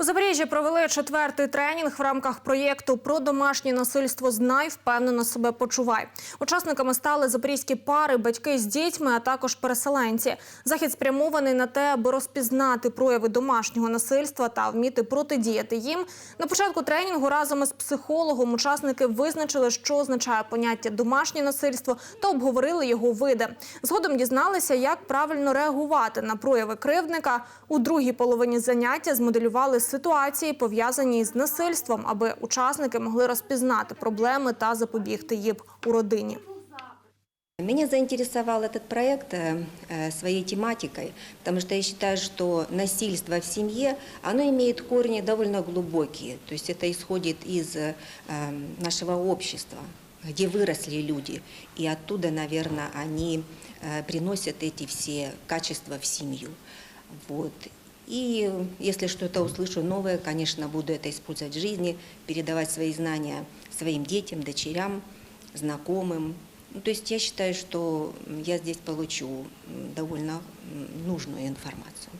У Запоріжжі провели четвертий тренінг в рамках проєкту про домашнє насильство «Знай, впевнено себе почувай». Учасниками стали запорізькі пари, батьки з дітьми, а також переселенці. Захід спрямований на те, аби розпізнати прояви домашнього насильства та вміти протидіяти їм. На початку тренінгу разом із психологом учасники визначили, що означає поняття домашнє насильство та обговорили його види. Згодом дізналися, як правильно реагувати на прояви кривдника. У другій половині заняття змоделювали ситуації, пов'язані з насильством, аби учасники могли розпізнати проблеми та запобігти їм у родині. Меня заинтересовал этот проект э, э, своей тематикой, потому что я считаю, что насильство в семье, оно имеет корни довольно глубокие. То есть это исходит из э, нашего общества, где выросли люди. И оттуда, наверное, они э, приносят эти все качества в семью. Вот. И если что-то услышу новое, конечно, буду это использовать в жизни, передавать свои знания своим детям, дочерям, знакомым. Ну, то есть я считаю, что я здесь получу м, довольно м, нужную информацию.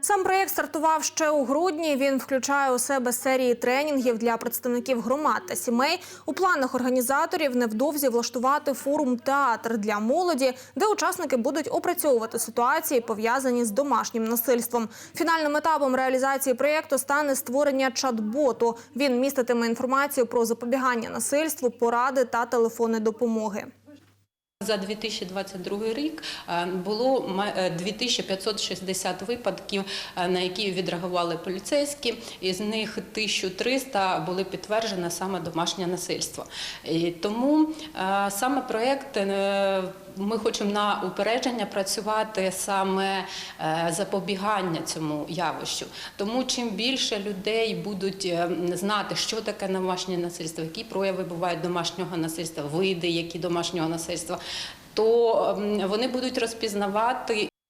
Сам проєкт стартував ще у грудні. Він включає у себе серії тренінгів для представників громад та сімей. У планах організаторів невдовзі влаштувати форум театр для молоді, де учасники будуть опрацьовувати ситуації, пов'язані з домашнім насильством. Фінальним етапом реалізації проєкту стане створення чат-боту. Він міститиме інформацію про запобігання насильству, поради та телефони допомоги. За 2022 рік е, було ма- е, 2560 випадків, е, на які відреагували поліцейські. Із них 1300 були підтверджені саме домашнє насильство. І тому саме проєкт ми хочемо на упередження працювати саме е, запобігання цьому явищу. Тому чим більше людей будуть е, знати, що таке домашнє насильство, які прояви бувають домашнього насильства, види, які домашнього насильства. То ем, вони будуть розпізнавати